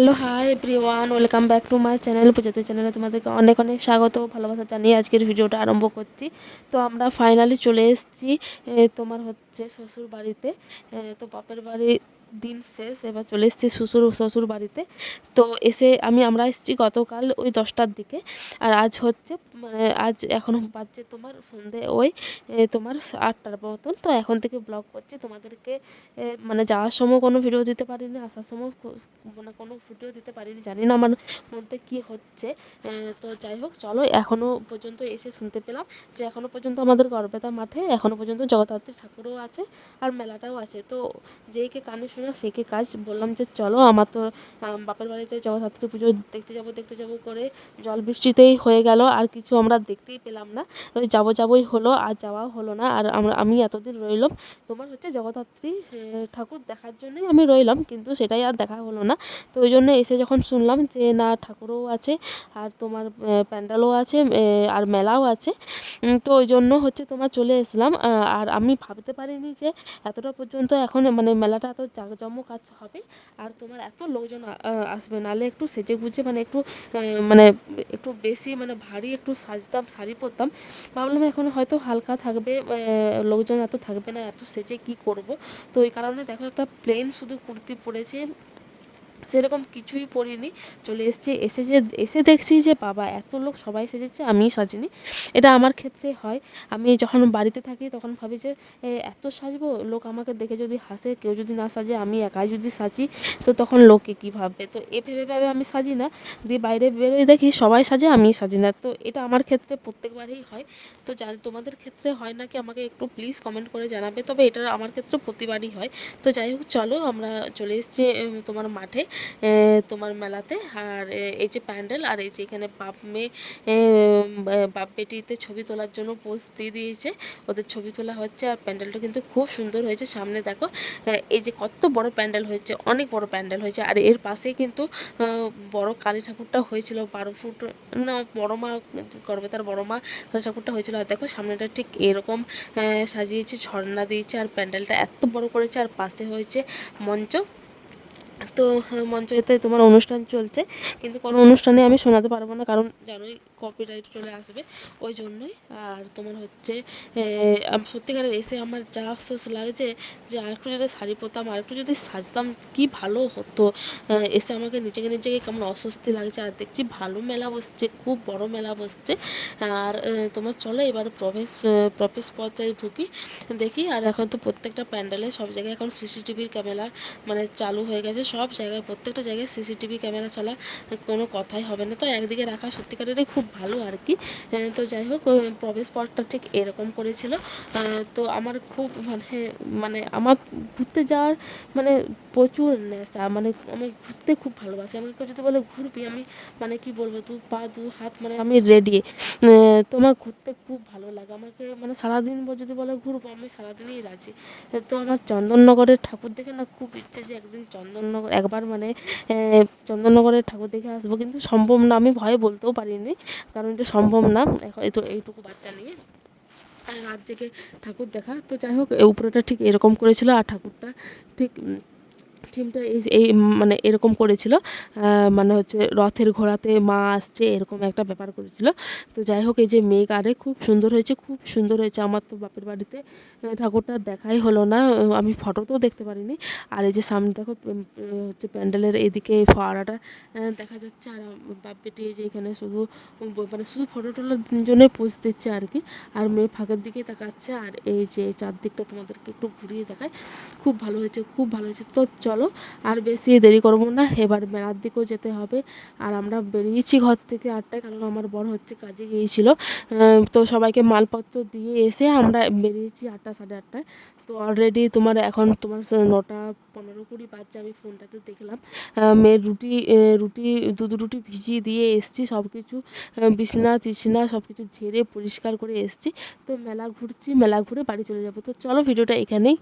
Hello hi everyone welcome back to my channel পূজাতে চ্যানেলে তোমাদেরকে অনেক অনেক স্বাগত ভালোবাসা জানিয়ে আজকের ভিডিওটা আরম্ভ করছি। তো আমরা ফাইনালি চলে এসেছি তোমার হচ্ছে শ্বশুর বাড়িতে তো বাপের বাড়ি দিন শেষ, এবার চলে এসেছি শ্বশুর শ্বশুর বাড়িতে। তো এসে আমি, আমরা এসেছি গতকাল ওই দশটার দিকে। আর আজ হচ্ছে মানে আজ এখন বাজছে তোমার সন্ধে ওই তোমার আটটার মতন। তো এখন থেকে ব্লগ করছি। তোমাদেরকে মানে যাওয়ার সময় কোনো ভিডিও দিতে পারিনি, আসার সময় মানে কোনো ভিডিও দিতে পারিনি। জানি না আমার মধ্যে কী হচ্ছে। তো যাই হোক, চলো এখনও পর্যন্ত এসে শুনতে পেলাম যে এখনও পর্যন্ত আমাদের গড়বেতা মাঠে এখনও পর্যন্ত জগদ্ধাত্রী ঠাকুরও আছে আর মেলাটাও আছে। তো যেইকে কানে শোনা সেইকে কাজ? বললাম যে, চলো, আমার তো বাপের বাড়িতে জগদ্ধাত্রী পুজো দেখতে যাব দেখতে যাব করে জল বৃষ্টিতেই হয়ে গেল, আর কিছু আমরা দেখতেই পেলাম না। ওই যাব, যাবোই হলো, আর যাওয়াও হলো না। আর আমরা, আমি এতদিন রইলাম, তোমার হচ্ছে জগদ্ধাত্রী ঠাকুর দেখার জন্যই আমি রইলাম, কিন্তু সেটাই আর দেখা হলো না। তো ওই জন্য এসে যখন শুনলাম যে, না, ঠাকুরও আছে, আর তোমার প্যান্ডেলও আছে আর মেলাও আছে তো ওই জন্য হচ্ছে তোমার চলে এসলাম। আর আমি ভাবতে পারিনি যে, এতটা পর্যন্ত এখন মানে মেলাটা এত জাঁকজমক কাজ হবে আর তোমার এত লোকজন আসবে নাহলে একটু সেজে গুজে মানে একটু মানে একটু বেশি মানে ভারী একটু সাজতাম, শাড়ি পরতাম। ভাবলাম এখন হয়তো হালকা থাকবে লোকজন এত থাকবে না, এত সেজে কি করব? তো ওই কারণে দেখো একটা প্লেন শুধু কুর্তি পরেছে। সেরকম কিছুই পরিনি চলে এসেছি, এসে যে, এসে দেখছি যে, বাবা, এত লোক সবাই সেজেছে, আমিই সাজিনি। এটা আমার ক্ষেত্রে হয়। আমি যখন বাড়িতে থাকি, তখন ভাবি যে এত সাজবো? লোক আমাকে দেখে যদি হাসে, কেউ যদি না সাজে, আমি একাই যদি সাজি, তো তখন লোকে কী ভাববে? তো এ ভেবে ভেবে আমি সাজি না। দিয়ে বাইরে বেরোয় দেখি, সবাই সাজে, আমিই সাজি না। তো এটা আমার ক্ষেত্রে প্রত্যেকবারেই হয়। তো জানি তোমাদের ক্ষেত্রে হয় নাকি, আমাকে একটু প্লিজ কমেন্ট করে জানাবে। তবে এটা আমার ক্ষেত্রে প্রতিবারই হয়। তো যাই হোক, চলো, আমরা চলে এসেছি তোমার মাঠে। তোমার মেলাতে। আর এই যে প্যান্ডেল আর এই যে এখানে বাপ মেয়ে বাপ বেটিতে ছবি তোলার জন্য পোজ দিয়ে দিয়েছে। ওদের ছবি তোলা হচ্ছে আর প্যান্ডেলটা কিন্তু খুব সুন্দর হয়েছে। সামনে দেখো এই যে কত বড় প্যান্ডেল হয়েছে, অনেক বড় প্যান্ডেল হয়েছে। আর এর পাশেই কিন্তু বড় কালী ঠাকুরটা হয়েছিল, বারো ফুট, না, বড় মা করবে তার বড় মা কালী ঠাকুরটা হয়েছিল। আর দেখো, সামনেটা ঠিক এরকম সাজিয়েছে, ঝর্ণা দিয়েছে। আর প্যান্ডেলটা এত বড় করেছে, আর পাশে হয়েছে মঞ্চ। তো হ্যাঁ, মঞ্চেতে তোমার অনুষ্ঠান চলছে কিন্তু কোনো অনুষ্ঠানে আমি শোনাতে পারব না কারণ জানোই কপিরাইট চলে আসবে। ওই জন্যই, আর তোমার হচ্ছে সত্যিকারের এসে আমার যা আফসোস লাগছে যে আরেকটু যদি শাড়ি পরতাম, আরেকটু যদি সাজতাম, কি ভালো হতো। এসে আমাকে নিজেকে নিজেকে কেমন অস্বস্তি লাগছে, আর দেখছি ভালো মেলা বসছে, খুব বড় মেলা বসছে। আর তোমার চলো এবার প্রবেশ প্রবেশ পথে ঢুকি, দেখি, আর এখন তো প্রত্যেকটা প্যান্ডেলে সব জায়গায় এখন সিসিটিভির ক্যামেরা মানে চালু হয়ে গেছে, সব জায়গায়, প্রত্যেকটা জায়গায় সিসিটিভি ক্যামেরা ছাড়া কোনো কথাই হবে না। তো একদিকে রাখা সত্যিকারেরই খুব ভালো আর কি। তো যাই হোক প্রবেশ পথটা ঠিক এরকম করেছিল। তো আমার খুব মানে মানে আমার ঘুরতে যাওয়ার মানে প্রচুর নেশা মানে আমি ঘুরতে খুব ভালোবাসি। আমাকে কেউ যদি বলে, ঘুরবি? আমি মানে কি বলব, দু পা, দু হাত মানে আমি রেডি তো আমার ঘুরতে খুব ভালো লাগে। আমাকে মানে সারাদিন যদি বলে ঘুরবো, আমি সারাদিনই রাজি। তো আমার চন্দননগরের ঠাকুর দেখে না খুব ইচ্ছে যে একদিন চন্দননগর, একবার মানে চন্দননগরের ঠাকুর দেখে আসব। কিন্তু সম্ভব না, আমি ভয়ে বলতেও পারিনি। কারণ এটা সম্ভব না। এখন তো এইটুকু বাচ্চা নিয়ে। আর রাত জেগে ঠাকুর দেখা। তো যাই হোক উপরেটা ঠিক এরকম করেছিল আর ঠাকুরটা ঠিক থিমটা এই মানে এরকম করেছিল। মানে হচ্ছে রথের ঘোড়াতে মা আসছে এরকম একটা ব্যাপার করেছিল। তো যাই হোক, এই যে মেঘ, আরে খুব সুন্দর হয়েছে, খুব সুন্দর হয়েছে। আমার তো বাপের বাড়িতে ঠাকুরটা দেখাই হলো না। আমি ফটোতেও দেখতে পারিনি। আর এই যে সামনে দেখো হচ্ছে প্যান্ডেলের এদিকে ফোয়ারাটা দেখা যাচ্ছে। আর বাপ বেটি যে এখানে শুধু মানে শুধু ফটো তোলার জন্য পোজ দিচ্ছে আর কি। আর মেয়ে ফাঁকের দিকে তাকাচ্ছে। আর এই যে চারদিকটা তোমাদেরকে একটু ঘুরিয়ে দেখায় খুব ভালো হয়েছে, খুব ভালো হয়েছে। তো চলো আর বেশি দেরি করব না, এবার মেলার দিকেও যেতে হবে। আর আমরা বেরিয়েছি ঘর থেকে আটটায়, কারণ আমার বড় হচ্ছে কাজে গিয়েছিল। তো সবাইকে মালপত্র দিয়ে এসে আমরা বেরিয়েছি আটটা, সাড়ে আটটায়। তো অলরেডি তোমার এখন তোমার নটা পনেরো কুড়ি বাজছে, আমি ফোনটাতে দেখলাম। মেয়ের রুটি রুটি, দুধ রুটি ভিজিয়ে দিয়ে এসছি সব কিছু বিছনা টিছনা সব কিছু ঝেড়ে পরিষ্কার করে এসছি। তো মেলা ঘুরছি, মেলা ঘুরে বাড়ি চলে যাব। তো চলো, ভিডিওটা এখানেই।